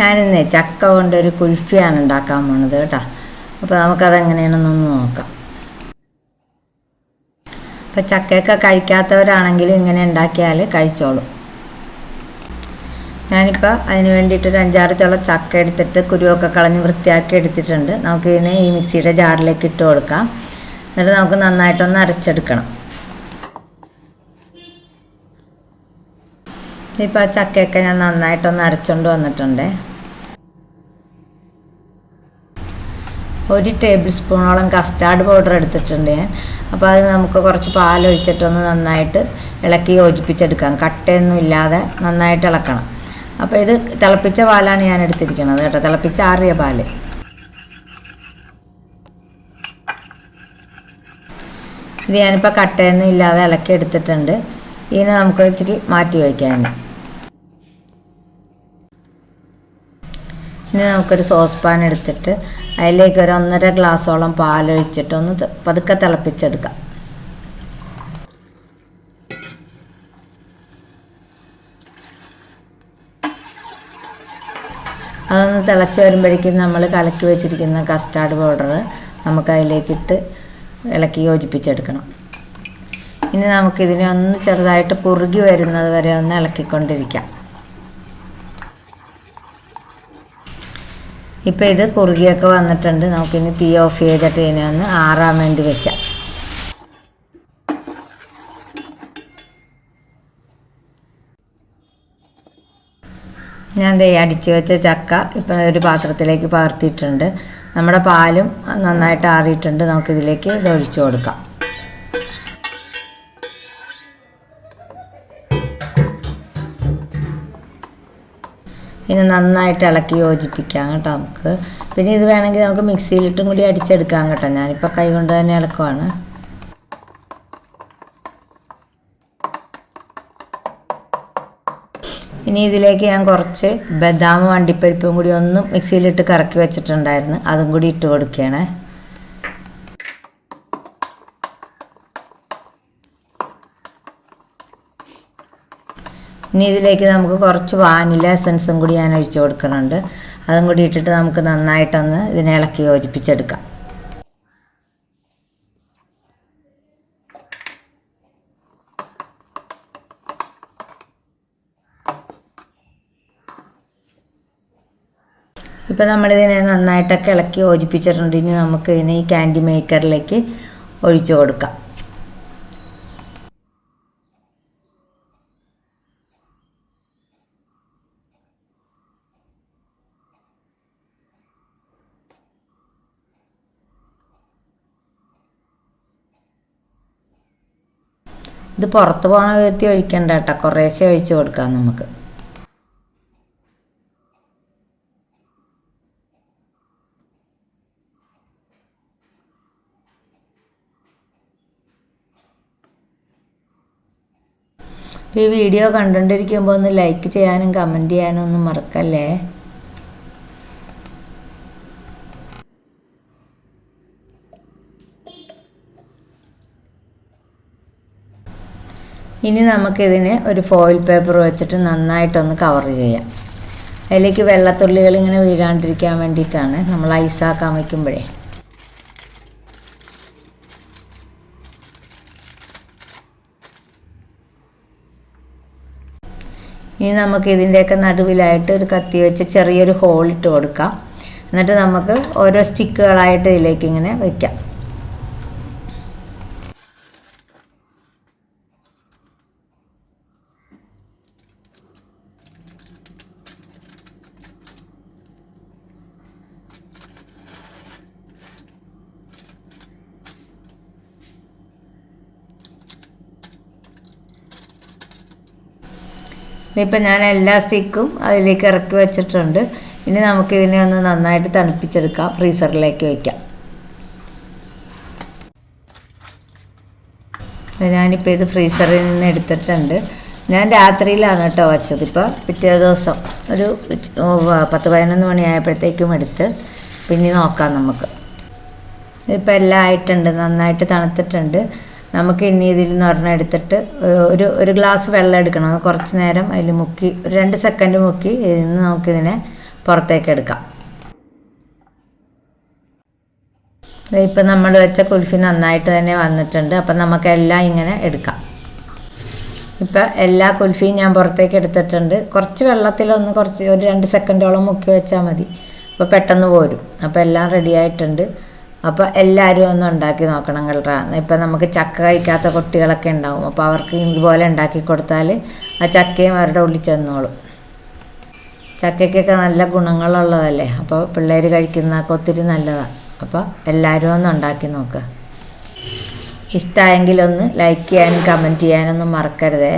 ഞാനിന്ന് ചക്ക കൊണ്ടൊരു കുൽഫിയാണ് ഉണ്ടാക്കാൻ പോണത് കേട്ടോ. അപ്പോൾ നമുക്കതെങ്ങനെയാണെന്നൊന്ന് നോക്കാം. അപ്പോൾ ചക്കയൊക്കെ കഴിക്കാത്തവരാണെങ്കിൽ ഇങ്ങനെ ഉണ്ടാക്കിയാൽ കഴിച്ചോളും. ഞാനിപ്പോൾ അതിന് വേണ്ടിയിട്ട് ഒരു അഞ്ചാറ് ചുള ചക്ക എടുത്തിട്ട് കുരുവൊക്കെ കളഞ്ഞ് വൃത്തിയാക്കി എടുത്തിട്ടുണ്ട്. നമുക്കിതിനെ ഈ മിക്സിയുടെ ജാറിലേക്ക് ഇട്ട് കൊടുക്കാം. എന്നിട്ട് നമുക്ക് നന്നായിട്ടൊന്ന് അരച്ചെടുക്കണം. ഇപ്പോൾ ആ ചക്കയൊക്കെ ഞാൻ നന്നായിട്ടൊന്ന് അരച്ചുകൊണ്ട് വന്നിട്ടുണ്ട്. ഒരു ടേബിൾ സ്പൂണോളം കസ്റ്റാർഡ് പൗഡർ എടുത്തിട്ടുണ്ട് ഞാൻ. അപ്പോൾ അത് നമുക്ക് കുറച്ച് പാലൊഴിച്ചിട്ടൊന്ന് നന്നായിട്ട് ഇളക്കി യോജിപ്പിച്ചെടുക്കാം. കട്ടയൊന്നും ഇല്ലാതെ നന്നായിട്ട് ഇളക്കണം. അപ്പോൾ ഇത് തിളപ്പിച്ച പാലാണ് ഞാൻ എടുത്തിരിക്കുന്നത് കേട്ടോ. തിളപ്പിച്ച ആറിയ പാൽ. ഇത് ഞാനിപ്പോൾ കട്ടയൊന്നും ഇല്ലാതെ ഇളക്കി എടുത്തിട്ടുണ്ട്. ഇതിനെ നമുക്ക് ഇച്ചിരി മാറ്റി വയ്ക്കാൻ ഇനി നമുക്കൊരു സോസ് പാൻ എടുത്തിട്ട് അതിലേക്ക് ഒരു ഒന്നര ഗ്ലാസ്സോളം പാലൊഴിച്ചിട്ട് ഒന്ന് പതുക്കെ തിളപ്പിച്ചെടുക്കാം. അതൊന്ന് തിളച്ച് വരുമ്പോഴേക്കും നമ്മൾ കലക്കി വെച്ചിരിക്കുന്ന കസ്റ്റാർഡ് പൗഡർ നമുക്ക് അതിലേക്കിട്ട് ഇളക്കി യോജിപ്പിച്ചെടുക്കണം. ഇനി നമുക്കിതിനെ ഒന്ന് ചെറുതായിട്ട് കുറുകി വരുന്നത് വരെ ഒന്ന് ഇളക്കിക്കൊണ്ടിരിക്കാം. ഇപ്പം ഇത് കുറുകിയൊക്കെ വന്നിട്ടുണ്ട്. നമുക്കിനി തീ ഓഫ് ചെയ്തിട്ട് ഇതിനെ ഒന്ന് ആറാൻ വേണ്ടി വെക്കാം. ഞാൻ ദേ അടിച്ച് വെച്ച ചക്ക ഇപ്പം ഒരു പാത്രത്തിലേക്ക് പകർത്തിയിട്ടുണ്ട്. നമ്മുടെ പാലും നന്നായിട്ട് ആറിയിട്ടുണ്ട്. നമുക്കിതിലേക്ക് ഇത് ഒഴിച്ചു കൊടുക്കാം. ഇനി നന്നായിട്ട് ഇളക്കി യോജിപ്പിക്കാം കേട്ടോ നമുക്ക്. പിന്നെ ഇത് വേണമെങ്കിൽ നമുക്ക് മിക്സിയിലിട്ടും കൂടി അടിച്ചെടുക്കാം കേട്ടോ. ഞാനിപ്പോൾ കൈ കൊണ്ട് തന്നെ ഇളക്കുവാണ്. ഇനി ഇതിലേക്ക് ഞാൻ കുറച്ച് ബദാമും അണ്ടിപ്പരിപ്പും കൂടി ഒന്ന് മിക്സിയിലിട്ട് കറക്കി വെച്ചിട്ടുണ്ടായിരുന്നു. അതും കൂടി ഇട്ട് കൊടുക്കുകയാണേ. ഇനി ഇതിലേക്ക് നമുക്ക് കുറച്ച് വാനില എസൻസും കൂടി ഞാൻ ഒഴിച്ചു കൊടുക്കുന്നുണ്ട്. അതും കൂടി ഇട്ടിട്ട് നമുക്ക് നന്നായിട്ടൊന്ന് ഇതിനെ ഇളക്കി യോജിപ്പിച്ചെടുക്കാം. ഇപ്പം നമ്മളിതിനെ നന്നായിട്ടൊക്കെ ഇളക്കി യോജിപ്പിച്ചിട്ടുണ്ട്. ഇനി നമുക്ക് ഇതിനെ ഈ ക്യാൻഡി മേക്കറിലേക്ക് ഒഴിച്ചു കൊടുക്കാം. ഇത് പുറത്ത് പോകണ വിധത്തിൽ ഒഴിക്കണ്ട കേട്ടോ. കുറേശ്ശെ ഒഴിച്ച് കൊടുക്കാം നമുക്ക്. ഈ വീഡിയോ കണ്ടുകൊണ്ടിരിക്കുമ്പോൾ ഒന്ന് ലൈക്ക് ചെയ്യാനും കമന്റ് ചെയ്യാനും ഒന്നും മറക്കല്ലേ? ഇനി നമുക്കിതിന് ഒരു ഫോയിൽ പേപ്പർ വെച്ചിട്ട് നന്നായിട്ടൊന്ന് കവർ ചെയ്യാം. അതിലേക്ക് വെള്ളത്തുള്ളികൾ ഇങ്ങനെ വീഴാണ്ടിരിക്കാൻ വേണ്ടിയിട്ടാണ് നമ്മൾ ഐസാക്കാൻ വയ്ക്കുമ്പോഴേ ഇനി നമുക്ക് ഇതിന്റെയൊക്കെ നടുവിലായിട്ട് ഒരു കത്തി വെച്ച് ചെറിയൊരു ഹോൾ ഇട്ട് കൊടുക്കാം. എന്നിട്ട് നമുക്ക് ഓരോ സ്റ്റിക്കുകളായിട്ട് ഇതിലേക്ക് ഇങ്ങനെ വയ്ക്കാം ഇനിയിപ്പോൾ ഞാൻ എല്ലാ സ്റ്റിക്കും അതിലേക്ക് ഇറക്കി വെച്ചിട്ടുണ്ട്. ഇനി നമുക്ക് ഇതിനെ ഒന്ന് നന്നായിട്ട് തണുപ്പിച്ചെടുക്കാം. ഫ്രീസറിലേക്ക് വയ്ക്കാം ഞാനിപ്പോൾ ഇത് ഫ്രീസറിൽ നിന്ന് എടുത്തിട്ടുണ്ട്. ഞാൻ രാത്രിയിലാണ് കേട്ടോ വച്ചത്. ഇപ്പോൾ പിറ്റേ ദിവസം ഒരു പത്ത് പതിനൊന്ന് മണിയായപ്പോഴത്തേക്കും എടുത്ത് പിന്നെ നോക്കാം നമുക്ക്. ഇപ്പോൾ എല്ലാം ആയിട്ടുണ്ട്. നന്നായിട്ട് തണുത്തിട്ടുണ്ട്. നമുക്ക് ഇനി ഇതിൽ നിന്ന് ഒരെണ്ണം എടുത്തിട്ട് ഒരു ഒരു ഗ്ലാസ് വെള്ളം എടുക്കണം. കുറച്ച് നേരം അതിൽ മുക്കി ഒരു രണ്ട് സെക്കൻഡ് മുക്കി ഇതിൽ നിന്ന് നമുക്കിതിനെ പുറത്തേക്ക് എടുക്കാം. ഇപ്പം നമ്മൾ വെച്ച കുൽഫി നന്നായിട്ട് തന്നെ വന്നിട്ടുണ്ട്. അപ്പം നമുക്കെല്ലാം ഇങ്ങനെ എടുക്കാം. ഇപ്പം എല്ലാ കുൽഫിയും ഞാൻ പുറത്തേക്ക് എടുത്തിട്ടുണ്ട്. കുറച്ച് വെള്ളത്തിലൊന്ന് കുറച്ച് ഒരു രണ്ട് സെക്കൻഡോളം മുക്കി വെച്ചാൽ മതി. അപ്പോൾ പെട്ടെന്ന് പോരും. അപ്പോൾ എല്ലാം റെഡി ആയിട്ടുണ്ട്. അപ്പോൾ എല്ലാവരും ഒന്ന് ഉണ്ടാക്കി നോക്കണം കേട്ടോ. ഇപ്പം നമുക്ക് ചക്ക കഴിക്കാത്ത കുട്ടികളൊക്കെ ഉണ്ടാവും. അപ്പോൾ അവർക്ക് ഇതുപോലെ ഉണ്ടാക്കി കൊടുത്താൽ ആ ചക്കയും അവരുടെ ഉള്ളിൽ ചെന്നോളും. ചക്കയ്ക്കൊക്കെ നല്ല ഗുണങ്ങളുള്ളതല്ലേ? അപ്പോൾ പിള്ളേർ കഴിക്കുന്നതൊക്കെ ഒത്തിരി നല്ലതാണ് അപ്പോൾ എല്ലാവരും ഒന്ന് ഉണ്ടാക്കി നോക്കുക ഇഷ്ടമായെങ്കിൽ ഒന്ന് ലൈക്ക് ചെയ്യാനും കമന്റ് ചെയ്യാനൊന്നും മറക്കരുതേ.